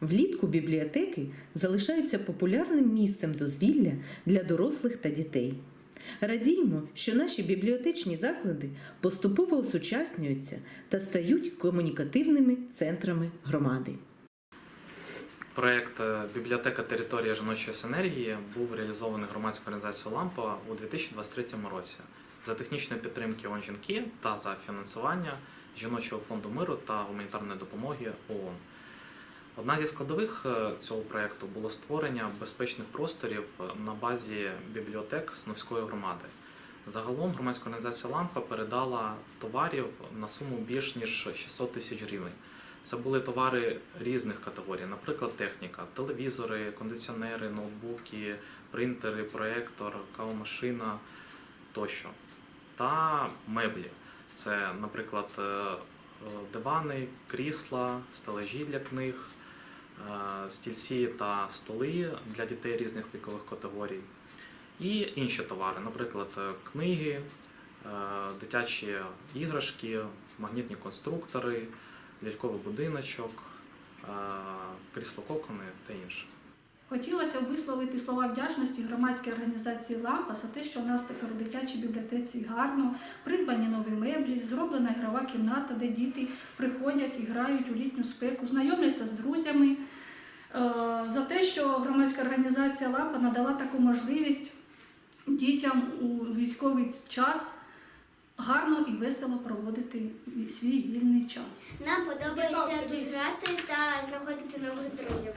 Влітку бібліотеки залишаються популярним місцем дозвілля для дорослих та дітей. Радіємо, що наші бібліотечні заклади поступово осучаснюються та стають комунікативними центрами громади. Проєкт е, Бібліотека територія жіночої синергії був реалізований громадською організацією Лампа у 2023 році за технічної підтримки ООН жінки та за фінансування жіночого фонду миру та гуманітарної допомоги ООН. Одна зі складових е, цього проєкту було створення безпечних просторів е, на базі бібліотек Сновської громади. Загалом громадська організація Лампа передала товарів на суму більш ніж 600 тисяч гривень. Це були товари різних категорій, наприклад, техніка, телевізори, кондиціонери, ноутбуки, принтери, проектор, кавомашина тощо. Та меблі. Це, наприклад, е, дивани, крісла, стелажі для книг, стільці та столи для дітей різних вікових категорій. І інші товари, наприклад, е, книги, е, дитячі іграшки, магнітні конструктори, ляльковий будиночок, е, крісло кокони та інше. Хотілося б висловити слова вдячності громадській організації Лампа за те, що у нас тепер у дитячій бібліотеці гарно, придбані нові меблі, зроблена ігрова кімната, де діти приходять і грають у літню спеку, знайомляться з друзями. Е, За те, що громадська організація Лампа надала таку можливість дітям у військовий час гарно і весело проводити свій вільний час. Нам подобається грати та знаходити нових друзів.